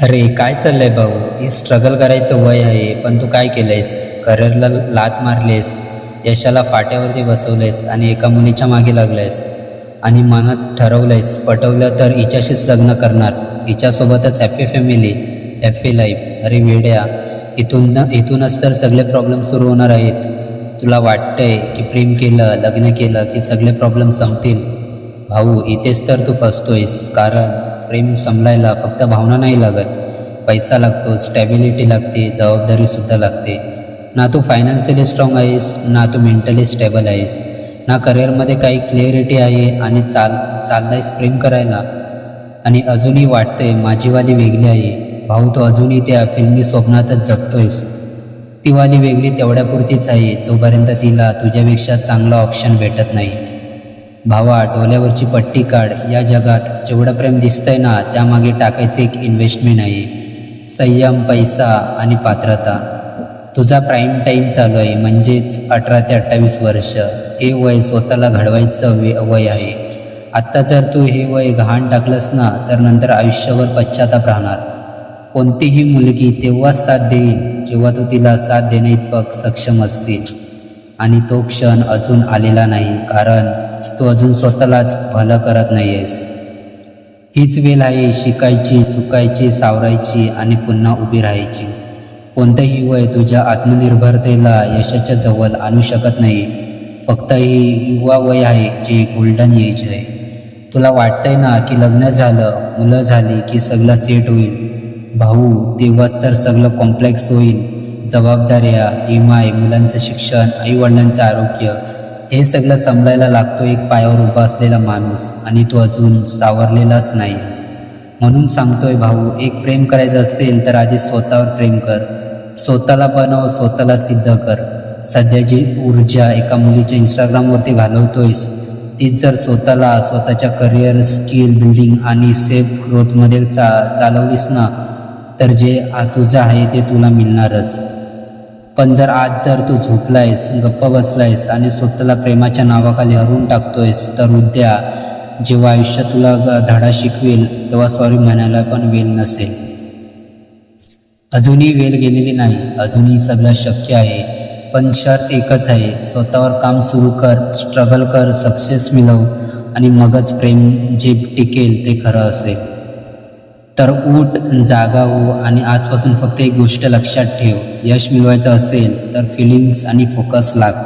अरे काय चाललंय भाऊ? ही स्ट्रगल करायचं वय आहे पण तू काय केलंयस? करिअरला लात मारलेस यशाला फाट्यावरती बसवलेस आणि एका मुलीच्या मागे लागलायस आणि मनात ठरवलंयस पटवलं तर हिच्याशीच लग्न करणार. हिच्यासोबतच हॅपी फॅमिली हॅपी लाईफ अरे वेड्या इथून इथूनच तर सगळे प्रॉब्लेम सुरू होणार आहेत. तुला वाटतंय की प्रेम केलं लग्न केलं की सगळे प्रॉब्लेम संपतील? भाऊ इथेच तर तू फसतोयस. कारण प्रेम समलायला फक्त भावना नाही लागत. पैसा लागतो स्टॅबिलिटी लागते जबाबदारीसुद्धा लागते. ना तू फायनान्शियली स्ट्रॉंग आहेस ना तू मेंटली स्टेबल आहेस. ना करिअरमध्ये काही क्लिअरिटी आहे आणि चाल चाललायस प्रेम करायला. आणि अजूनही वाटतंय माझीवाली वेगळी आहे. भाऊ तो अजूनही त्या फिल्मी स्वप्नातच जगतोयस. ती वाली वेगळी तेवढ्यापुरतीच आहे जोपर्यंत तिला तुझ्यापेक्षा चांगला ऑप्शन भेटत नाही. भावा डोल्यावरची पट्टी काढ. या जगात जेवढं प्रेम दिसतंय ना त्यामागे टाकायचं एक इन्व्हेस्टमेंट आहे. संयम पैसा आणि पात्रता. तुझा प्राईम टाईम चालू आहे म्हणजेच अठरा ते अठ्ठावीस वर्ष. हे वय स्वतःला घडवायचं वे वय आहे. आत्ता जर तू हे वय घाण टाकलंस ना तर नंतर आयुष्यभर पश्चाताप राहणार. कोणतीही मुलगी तेव्हाच साथ देईल जेव्हा तू तिला साथ देण्याइतपत सक्षम असशील. आणि तो क्षण अजून आलेला नाही कारण तू अजून स्वतःलाच भलं करत नाही आहेस हीच वेळ आहे शिकायची चुकायची सावरायची आणि पुन्हा उभी राहायची. कोणतंही वय तुझ्या आत्मनिर्भरतेला यशाच्या जवळ आणू शकत नाही. फक्त ही युवा वय आहे जे गोल्डन एज आहे. तुला वाटतंय ना की लग्न झालं मुलं झाली की सगळं सेट होईल. भाऊ तेव्हा तर सगळं कॉम्प्लेक्स होईल. जबाबदाऱ्या एम आय मुलांचं शिक्षण आईवडिलांचं आरोग्य हे सगळं सांभाळायला लागतो एक पायावर उभा असलेला माणूस आणि तो अजून सावरलेलाच नाहीस म्हणून सांगतोय भाऊ एक प्रेम करायचं असेल तर आधी स्वतःवर प्रेम कर. स्वतःला बनव स्वतःला सिद्ध कर. सध्याची ऊर्जा एका मुलीच्या इंस्टाग्रामवरती घालवतोयस तीच जर स्वतःला स्वतःच्या करिअर स्किल बिल्डिंग आणि सेल्फ ग्रोथमध्ये चा चालवलीस ना तर जे तुझं आहे ते तुला मिळणारच. पण जर आज जर तू झोपलायस गप्प बसलायस आणि स्वतःला प्रेमाच्या नावाखाली हरवून टाकतोयस तर उद्या जेव्हा आयुष्य तुला ग- धडा शिकवेल तेव्हा सॉरी म्हणायला पण वेल नसेल. अजूनही वेल गेलेली नाही अजूनही सगळं शक्य आहे पण शर्त एकच आहे स्वतःवर काम सुरू कर स्ट्रगल कर सक्सेस मिळव आणि मगच प्रेम जे टिकेल ते खरं असेल. तर उठ जागा हो आणि आजपासून फक्त एक गोष्ट लक्षात ठेव. यश मिळवायचं असेल तर फिलिंग्स आणि फोकस लाग.